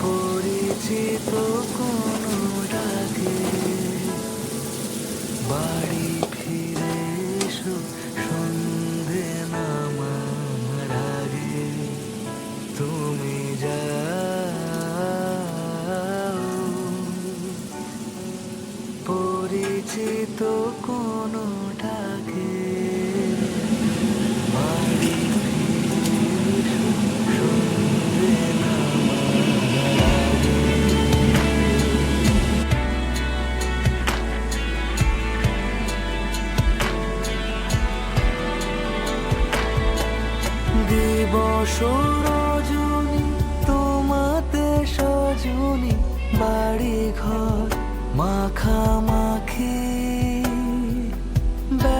পরিচিত কোনো ডাকে বাড়ি ফিরে এসো সন্ধে নামার আগে। তুমি যাও। পরিচিত কোনো ডাকে দিবস রজনী তোমাতে সজনী বাড়ি ঘর মাখা